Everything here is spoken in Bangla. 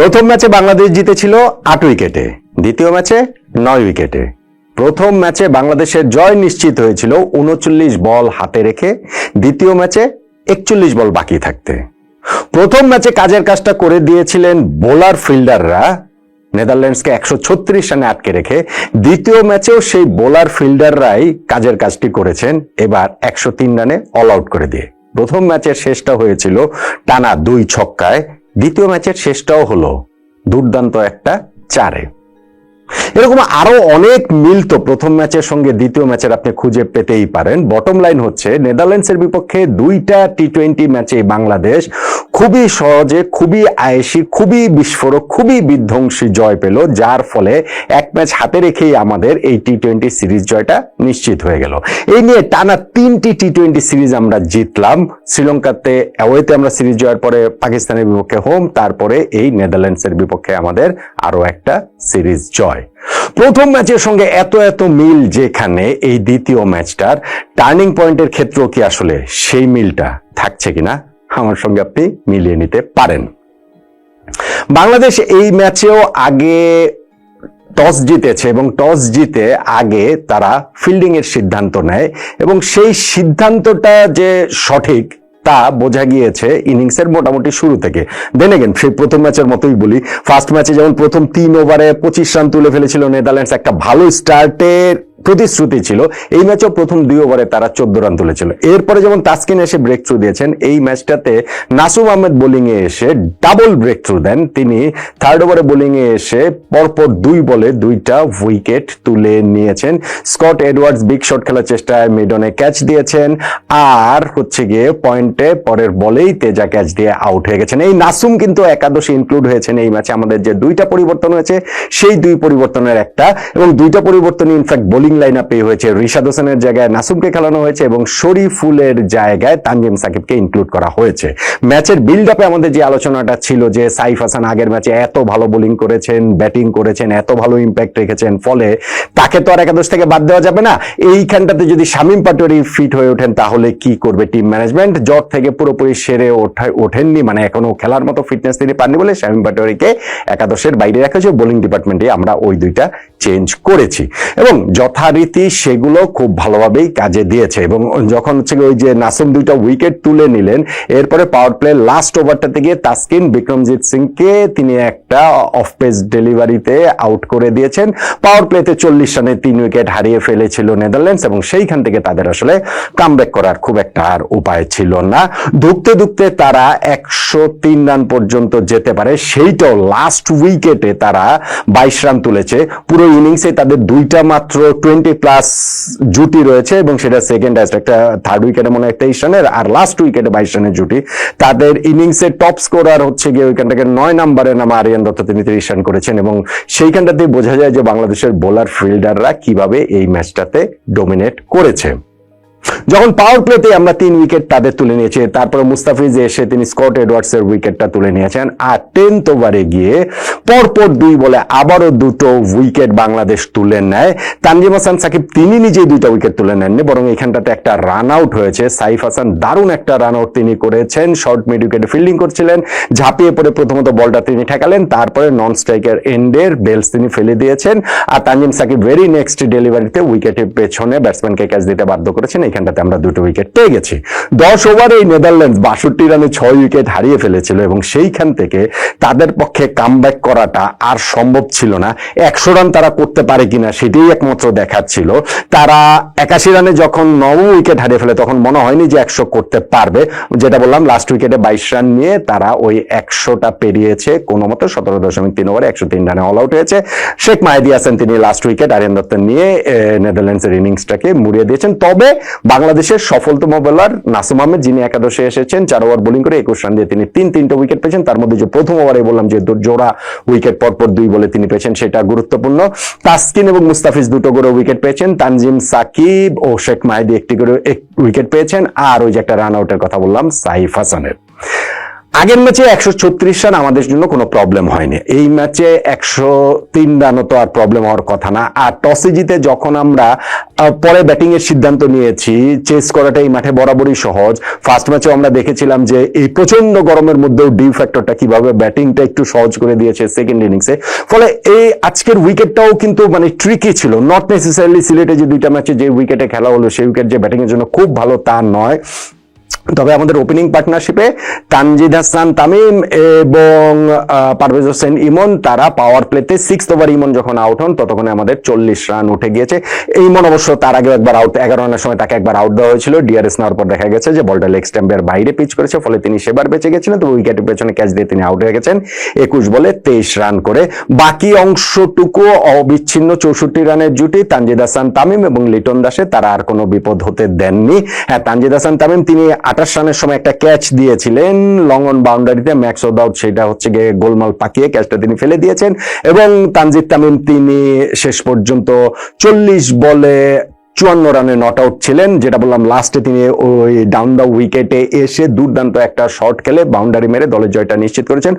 প্রথম ম্যাচে বাংলাদেশ জিতেছিল আট উইকেটে। দ্বিতীয় ম্যাচে নয় উইকেটে। প্রথম ম্যাচে বাংলাদেশের জয় নিশ্চিত হয়েছিল উনচল্লিশ বল হাতে রেখে, দ্বিতীয় ম্যাচে একচল্লিশ বল বাকি থাকতে। প্রথম ম্যাচে কাজের কাজটা করে দিয়েছিলেন বোলার ফিল্ডাররা। নেদারল্যান্ডসকে একশো ছত্রিশ রানে আটকে রেখে দ্বিতীয় ম্যাচেও সেই বোলার ফিল্ডাররাই কাজের কাজটি করেছেন। এবার একশো তিন রানে অল আউট করে দিয়ে। প্রথম ম্যাচের শেষটা হয়েছিল টানা দুই ছক্কায় দ্বিতীয় ম্যাচের শেষটাও হলো দুর্দান্ত একটা চারে। এরকম আরও অনেক মিল তো প্রথম ম্যাচের সঙ্গে দ্বিতীয় ম্যাচের আপনি খুঁজে পেতেই পারেন। বটম লাইন হচ্ছে, নেদারল্যান্ডসের বিপক্ষে দুইটা টি টোয়েন্টি ম্যাচে বাংলাদেশ খুবই সহজে, খুবই আয়েসি খুবই বিস্ফোরক, খুবই বিধ্বংসী জয় পেল, যার ফলে এক ম্যাচ হাতে রেখেই আমাদের এই টি টোয়েন্টি সিরিজ জয়টা নিশ্চিত হয়ে গেল। এই নিয়ে টানা তিনটি টি টোয়েন্টি সিরিজ আমরা জিতলাম। শ্রীলঙ্কাতে, অ্যাওয়েতে আমরা সিরিজ জয়ের পরে পাকিস্তানের বিপক্ষে হোম তারপরে এই নেদারল্যান্ডসের বিপক্ষে আমাদের আরও একটা সিরিজ জয়। প্রথম ম্যাচের সঙ্গে এত এত মিল যেখানে এই দ্বিতীয় ম্যাচটার টার্নিং পয়েন্টের ক্ষেত্রেও কি আসলে সেই মিলটা থাকছে কিনা? আমার সঙ্গে আপনি মিলিয়ে নিতে পারেন। বাংলাদেশ এই ম্যাচেও আগে টস জিতেছে এবং টস জিতে আগে তারা ফিল্ডিং এর সিদ্ধান্ত নেয় এবং সেই সিদ্ধান্তটা যে সঠিক তা বোঝা গিয়েছে ইনিংসের মোটামুটি শুরু থেকে। দেন এগেন সেই প্রথম ম্যাচের মতোই বলি ফার্স্ট ম্যাচে যেমন প্রথম তিন ওভারে পঁচিশ রান তুলে ফেলেছিল নেদারল্যান্ডস, একটা ভালো স্টার্টের প্রতিশ্রুতি ছিল, এই ম্যাচেও প্রথম দুই ওভারে তারা চোদ্দ রান তুলেছিল। এরপরে যেমন তাসকিন এসে ব্রেক থ্রু দিয়েছেন, এই ম্যাচটাতে নাসুম আহমেদ বোলিং এ এসে ডাবল ব্রেক থ্রু দেন। তিনি থার্ড ওভারে বোলিং এ এসে পরপর দুই বলে দুইটা উইকেট তুলে নিয়েছেন। স্কট এডওয়ার্ডস বিগ শট খেলার চেষ্টায় মিডনে ক্যাচ দিয়েছেন। আর হচ্ছে গিয়ে পয়েন্টে পরের বলেই তেজা ক্যাচ দিয়ে আউট হয়ে গেছেন। এই নাসুম কিন্তু একাদশে ইনক্লুড হয়েছেন এই ম্যাচে। আমাদের যে দুইটা পরিবর্তন হয়েছে, সেই দুই পরিবর্তনের একটা এবং দুইটা পরিবর্তন ইনফ্যাক্ট বোলিং লাইন আপে হয়েছে রিশাদ হোসেনের জায়গায়, নাসুমকে খেলানো হয়েছে এবং শরীফুলের জায়গায় তানজিম সাকিবকে ইনক্লুড করা হয়েছে। ম্যাচের বিল্ড আপে আমাদের যে আলোচনাটা ছিল যে সাইফ হাসান আগের ম্যাচে এত ভালো বোলিং করেছেন ব্যাটিং করেছেন, এত ভালো ইম্প্যাক্ট রেখেছেন, ফলে তাকে তো আর একাদশ থেকে বাদ দেওয়া যাবে না। এইখানটাতে যদি শামীম পাটোয়ারি ফিট হয়ে ওঠেন, তাহলে কি করবে টিম ম্যানেজমেন্ট জ্বর থেকে পুরোপুরি সেরে ওঠা- ওঠেননি মানে এখনও খেলার মতো ফিটনেস তিনি পাননি বলে শামীম পাটোয়ারিকে একাদশের বাইরে রাখা হয়েছে। বোলিং ডিপার্টমেন্টে আমরা ওই দুইটা চেঞ্জ করেছি। এবং যথারীতি সেগুলো খুব ভালোভাবেই কাজে দিয়েছে এবং যখন হচ্ছে ওই যে নাসুম দুইটা উইকেট তুলে নিলেন, এরপরে পাওয়ার প্লে লাস্ট ওভারটাতে গিয়ে তাসকিন বিক্রমজিৎ সিংকে তিনি একটা অফ পেস ডেলিভারিতে আউট করে দিয়েছেন। পাওয়ার প্লেতে চল্লিশ রানে তিন উইকেট হারিয়ে ফেলেছিল নেদারল্যান্ডস এবং সেইখান থেকে তাদের আসলে কামব্যাক করার খুব একটা আর উপায় ছিল না। ধুকতে ধুকতে তারা একশো তিন রান পর্যন্ত যেতে পারে, সেইটাও লাস্ট উইকেটে তারা বাইশ রান তুলেছে। পুরো ইনিংসে তাদের দুইটা মাত্র টোয়েন্টি প্লাস জুটি রয়েছে এবং সেটা সেকেন্ড টেস্ট একটা থার্ড উইকেটে মনে হয় তেইশ রানের, আর লাস্ট উইকেটে বাইশ রানের জুটি। তাদের ইনিংসে টপ স্কোরার হচ্ছে গিয়ে ওইখানটাকে নয় নাম্বারের নামে আরিয়ান দত্ত, তিনি তিরিশ রান করেছেন এবং সেইখানটাতেই বোঝা যায় যে বাংলাদেশের বোলার ফিল্ডাররা কীভাবে এই ম্যাচটাতে ডোমিনেট করেছে। যখন পাওয়ার প্লেতে আমরা তিন উইকেট তাদের তুলে নিয়েছি, তারপরে মুস্তাফিজ এসে তিনি স্কট এডওয়ার্ডস এর উইকেটটা তুলে নিয়েছেন আর টেন্থ ওভারে গিয়ে পরপর দুই বলে আবারও দুটো উইকেট বাংলাদেশ তুলে নেয়। তানজিম হাসান সাকিব তিনি নিজেই দুইটা উইকেট তুলে নেননি, বরং এখানটাতে একটা রান আউট হয়েছে। সাইফ হাসান দারুণ একটা রান আউট তিনি করেছেন শর্ট মিড উইকেটে ফিল্ডিং করছিলেন, ঝাঁপিয়ে পড়ে প্রথমত বলটা তিনি ঠেকালেন, তারপরে নন স্ট্রাইকের এন্ডের বেলস তিনি ফেলে দিয়েছেন। আর তানজিম সাকিব ভেরি নেক্সট ডেলিভারিতে উইকেটের পেছনে ব্যাটসম্যানকে ক্যাচ দিতে বাধ্য করেছেন। এখানটাতে আমরা দুটো উইকেট পেয়ে গেছি। দশ ওভারে এই নেদারল্যান্ডস বাষট্টি রানে ছয় উইকেট হারিয়ে ফেলেছিল এবং সেইখান থেকে তাদের পক্ষে কামব্যাক করাটা আর সম্ভব ছিল না। একশো রান তারা করতে পারে কিনা সেটাই একমাত্র দেখার ছিল। তারা একাশি রানে যখন নবম উইকেট হারিয়ে ফেলে তখন মনে হয়নি যে একশো করতে পারবে। যেটা বললাম লাস্ট উইকেটে বাইশ রান নিয়ে তারা ওই একশোটা পেরিয়েছে। কোনো মতো সতেরো দশমিক তিন ওভারে একশো তিন রানে অল আউট হয়েছে। শেখ মাহেদি হাসান তিনি লাস্ট উইকেট আরিয়ান দত্ত নিয়ে নেদারল্যান্ডসের ইনিংসটাকে মুড়িয়ে দিয়েছেন। তবে বাংলাদেশের সফলতম বোলার নাসুম আহমেদ, যিনি একাদশে এসেছেন, চার ওভার বোলিং করে একুশ রান দিয়ে তিনি তিন, তিনটে উইকেট পেয়েছেন। তার মধ্যে যে প্রথম ওভারে বললাম যে জোড়া উইকেট পরপর দুই বলে তিনি পেয়েছেন, সেটা গুরুত্বপূর্ণ। তাসকিন এবং মুস্তাফিজ দুটো করে উইকেট পেয়েছেন। তানজিম সাকিব ও শেখ মাহেদি একটি করে উইকেট পেয়েছেন। আর ওই যে একটা রান আউটের কথা বললাম, সাইফ হাসানের। আগের ম্যাচে একশো ছত্রিশ রান আমাদের জন্য কোনো প্রবলেম হয়নি। এই ম্যাচে একশো তিন রানও তো আর প্রবলেম হওয়ার কথা না। আর টসে জিতে যখন আমরা পরে ব্যাটিং এর সিদ্ধান্ত নিয়েছি চেস করাটা এই মাঠে বরাবরই সহজ। ফার্স্ট ম্যাচে আমরা দেখেছিলাম যে এই প্রচণ্ড গরমের মধ্যেও ডিউ ফ্যাক্টরটা কীভাবে ব্যাটিংটা একটু সহজ করে দিয়েছে সেকেন্ড ইনিংসে ফলে এই আজকের উইকেটটাও কিন্তু মানে ট্রিকি ছিল। নট নেসেসারিলি সিলেটে যে দুইটা ম্যাচে যে উইকেটে খেলা হলো, সেই উইকেট যে ব্যাটিং এর জন্য খুব ভালো তা নয়। তবে আমাদের ওপেনিং পার্টনারশিপে তানজিদ হাসান তামিম এবং পারভেজ হোসেন ইমন, তারা পাওয়ার প্লেতে সিক্স ওভার ইমন যখন আউট হন, ততক্ষণে আমাদের চল্লিশ রান উঠে গিয়েছে। ইমন অবশ্য তার আগে একবার আউট এগারো রানের সময় তাকে একবার আউট দেওয়া হয়েছিল। ডিআরএস নেওয়ার পর দেখা গেছে যে বলটা লেগ স্ট্যাম্পের বাইরে পিচ করেছে, ফলে তিনি সেবার বেঁচে গেছিলেন। তো উইকেটের পেছনে ক্যাচ দিয়ে তিনি আউট হয়ে গেছেন একুশ বলে তেইশ রান করে। বাকি অংশটুকু অবিচ্ছিন্ন চৌষট্টি রানের জুটি তানজিদ হাসান তামিম এবং লিটন দাসে, তারা আর কোনো বিপদ হতে দেননি। হ্যাঁ তানজিদ হাসান তামিম, তিনি আঠাশ রানের সময় একটা ক্যাচ দিয়েছিলেন লং অন বাউন্ডারিতে ম্যাক্স ওদাউট সেটা হচ্ছে গিয়ে গোলমাল পাকিয়ে ক্যাচটা তিনি ফেলে দিয়েছেন এবং তানজিদ তামিম তিনি শেষ পর্যন্ত চল্লিশ বলে চুয়ান্ন রানে নট আউট ছিলেন, যেটা বললাম লাস্টে তিনি ওই ডাউন দ্য উইকেটে এসে দুর্দান্ত একটা শট খেলে বাউন্ডারি মেরে দলের জয়টা নিশ্চিত করেছেন।